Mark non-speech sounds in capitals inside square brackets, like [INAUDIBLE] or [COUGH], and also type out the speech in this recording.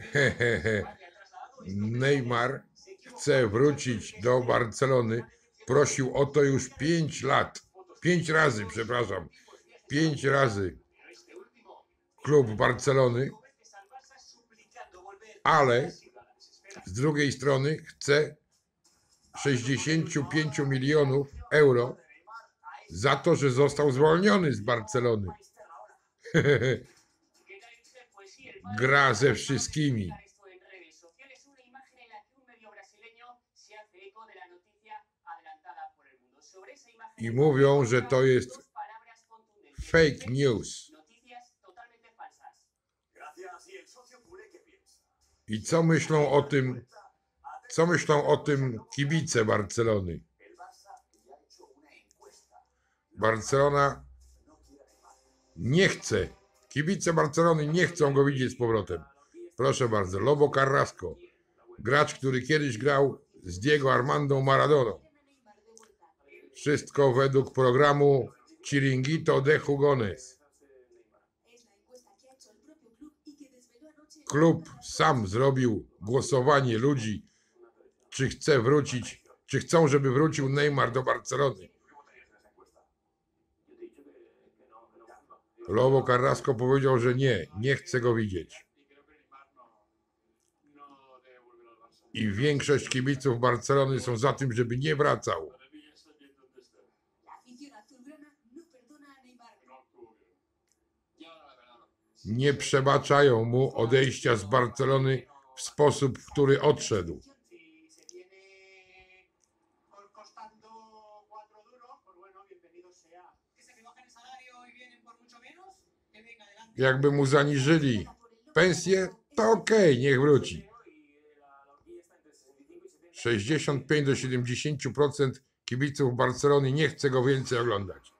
Hehehe. [LAUGHS] Neymar chce wrócić do Barcelony. Prosił o to już 5 lat. 5 razy, przepraszam. 5 razy klub Barcelony, ale z drugiej strony chce 65 milionów euro za to, że został zwolniony z Barcelony. [LAUGHS] Gra ze wszystkimi. I mówią, że to jest fake news. I co myślą o tym, co myślą o tym kibice Barcelony? Barcelona nie chce, kibice Barcelony nie chcą go widzieć z powrotem. Proszę bardzo, Lobo Carrasco, gracz, który kiedyś grał z Diego Armando Maradoną. Wszystko według programu Chiringuito de Jugones. Klub sam zrobił głosowanie ludzi, czy chce wrócić, czy chcą, żeby wrócił Neymar do Barcelony. Lobo Carrasco powiedział, że nie, nie chce go widzieć. I większość kibiców Barcelony są za tym, żeby nie wracał. Nie przebaczają mu odejścia z Barcelony w sposób, w który odszedł. Jakby mu zaniżyli pensję, to okej, niech wróci. 65 do 70% kibiców Barcelony nie chce go więcej oglądać.